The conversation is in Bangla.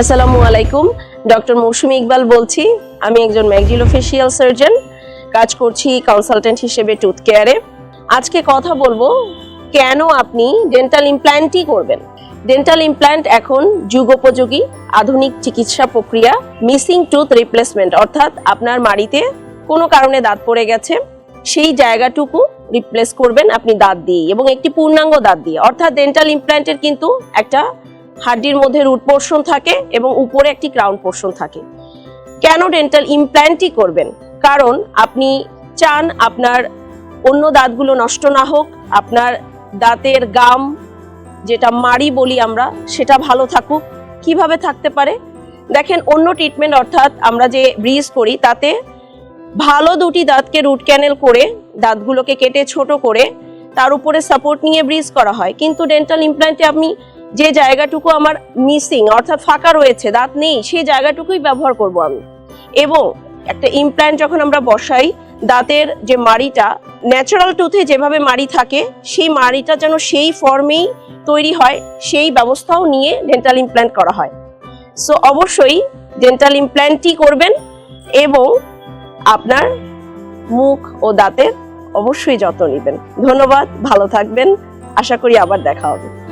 আসসালামু আলাইকুম, ডক্টর মৌসুমী ইকবাল বলছি। আমি একজন ম্যাকজিলোফেশিয়াল সার্জন, কাজ করছি কনসালটেন্ট হিসেবে টুথ কেয়ারে আজকে কথা বলব, কেন আপনি ডেন্টাল ইমপ্ল্যান্টই করবেন? ডেন্টাল ইমপ্ল্যান্ট এখন যুগোপযোগী, আধুনিক চিকিৎসা প্রক্রিয়া মিসিং টুথ রিপ্লেসমেন্ট অর্থাৎ আপনার মাড়িতে কোনো কারণে দাঁত পড়ে গেছে, সেই জায়গাটুকু রিপ্লেস করবেন আপনি দাঁত দিয়ে এবং একটি পূর্ণাঙ্গ দাঁত দিয়ে। অর্থাৎ ডেন্টাল ইমপ্ল্যান্টের কিন্তু একটা হাড্ডির মধ্যে রুট পোর্শন থাকে এবং উপরে একটি ক্রাউন পোর্শন থাকে। কেন ডেন্টাল ইমপ্ল্যান্টই করবেন? কারণ আপনি চান আপনার অন্য দাঁতগুলো নষ্ট না হোক, আপনার দাঁতের গাম, যেটা মাড়ি বলি আমরা, সেটা ভালো থাকুক। কীভাবে থাকতে পারে? দেখেন, অন্য ট্রিটমেন্ট অর্থাৎ আমরা যে ব্রিজ করি, তাতে ভালো দুটি দাঁতকে রুট ক্যানেল করে, দাঁতগুলোকে কেটে ছোট করে, তার উপরে সাপোর্ট নিয়ে ব্রিজ করা হয়। কিন্তু ডেন্টাল ইমপ্ল্যান্টে আমি যে জায়গাটুকু আমার মিসিং অর্থাৎ ফাঁকা রয়েছে, দাঁত নেই, সেই জায়গাটুকুই ব্যবহার করব আমি। এবং একটা ইমপ্ল্যান্ট যখন আমরা বসাই, দাঁতের যে মাড়িটা ন্যাচারাল টুথে যেভাবে মাড়ি থাকে, সেই মাড়িটা যেন সেই ফর্মেই তৈরি হয়, সেই ব্যবস্থাও নিয়ে ডেন্টাল ইমপ্ল্যান্ট করা হয়। সো অবশ্যই ডেন্টাল ইমপ্ল্যান্টই করবেন এবং আপনার মুখ ও দাঁতের অবশ্যই যত্ন নেবেন। ধন্যবাদ, ভালো থাকবেন। আশা করি আবার দেখা হবে।